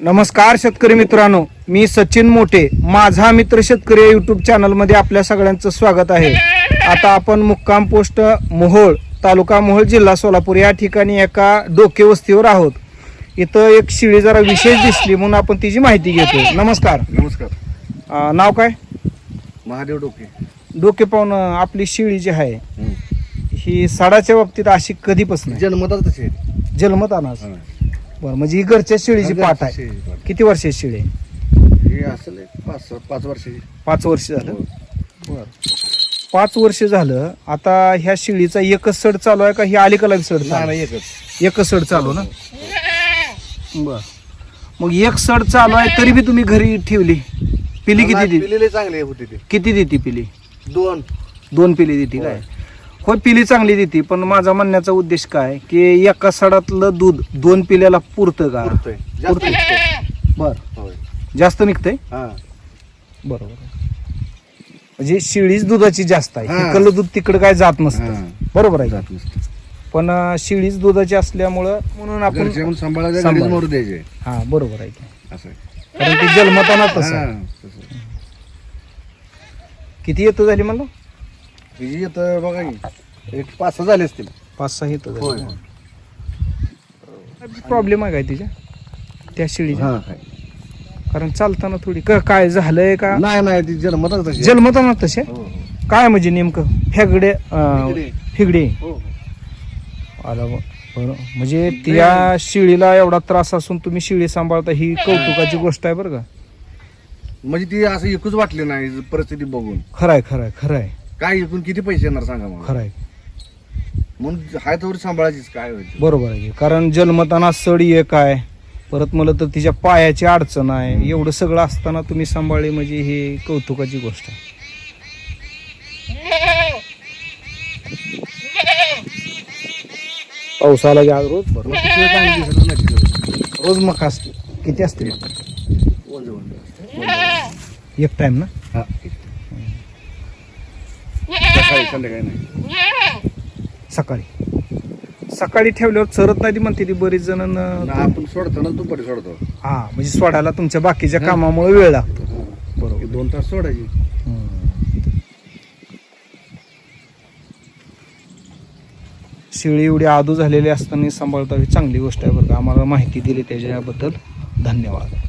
नमस्कार शेतकरी मित्रांनो मी सचिन मोठे माझा मित्र शेतकरी युट्यूब चॅनलमध्ये आपल्या सगळ्यांचं स्वागत आहे. आता आपण मुक्काम पोस्ट मोहोळ तालुका मोहोळ जिल्हा सोलापूर या ठिकाणी एका डोके वस्तीवर आहोत. इथं एक शिळी जरा विशेष दिसली म्हणून आपण तिची माहिती घेतो नमस्कार. नमस्कार. अं, नाव काय? महादेव डोके. डोके पाहून अं, आपली शिळी जी आहे ही साडाच्या बाबतीत अशी कधीपासून आहे? जन्मतात तसे आहेत. जन्मत अनाज हा. बरं म्हणजे ही घरच्या शिळीची हा, पाठ आहे. शेळीची. किती वर्षाची शिळी आहे? हे असेल एक पाच पाच वर्षाची. पाच वर्ष झालं? हो. बर. पाच वर्ष झालं. आता ह्या शिळीचा एकच सड चालू आहे का ही अलीकडला सड चालू नाही, एकच. एकच सड चालू ना? बर. मग एक सड चालू आहे तरी बी तुम्ही घरी ठेवली. पिली किती देते पिलेले चांगले होते ते. किती देते पिली? दोन. दोन पिली देते काय होय पिली चांगली देते पण माझा म्हणण्याचा उद्देश काय की एका सडातलं दूध दोन पिल्याला पुरतं का पुरतोय जास्त पुरतोय. निघतोय. बर होय. जास्त निघतंय हा. बरोबर म्हणजे शिळीच दुधाची जास्त आहे हा. इकडलं दूध तिकडं काय जात नसतं हा. बरोबर आहे का? जात नसतं. पण अं, शिळीच दुधाची असल्यामुळं म्हणून आपण घरचे म्हणून सांभाळायचे सांभाळ. घरीच मोरू द्यायचे हा बरोबर आहे की. असं आहे. कारण ती जन्मताना तसं हा, आहे. किती येतं झाली म्हणलं आता बघा की, एक पाच सहा झाले असतील. पाच सहा येतं होय. प्रॉब्लेम आहे काय तिच्या? त्या शिळीच्या हा, काय. कारण चालताना थोडी क- काय झालंय का? नाही नाही ती जन्मतात तशी जन्मताना तसे हो, हो. काय म्हणजे नेमकं? फेगडे अं, फिगडे. फिगडे हो, हो. आला ब- बरं. म्हणजे त्या शिळीला एवढा त्रास असून तुम्ही शिळी सांभाळता ही कौतुकाची गोष्ट आहे बरं का? म्हणजे ती असं एकूच वाटली नाही परिस्थिती बघून. खरंय खरंय खरंय. काय एकूण किती पैसे येणार सांगा मला? खरंय म्हणून हाय तर सांभाळायचीच काय बरोबर आहे कारण जन्मताना सड एक आहे परत मला तर तिच्या पायाची अडचण आहे. एवढं सगळं असताना तुम्ही सांभाळले म्हणजे ही कौतुकाची गोष्ट आहे. की आज रोज मग तिथे चांगली दिसत नाही तिथे. रोज मका असते? किती असते. एक टाइम ना? हा. सकाळी संध्याकाळी नाही. सकाळी. सकाळी ठेवल्यावर चरत नाही ती म्हणते ती बरीच जण ना, आपण सोडतो ना दुपारी सोडतो. हा म्हणजे सोडायला तुमच्या बाकीच्या कामामुळे वेळ लागतो. बरोबर. दोन तास सोडायची. शिळी एवढी आदू झालेली असताना सांभाळता ही चांगली गोष्ट आहे बरं का. आम्हाला माहिती दिली त्याच्याबद्दल. धन्यवाद.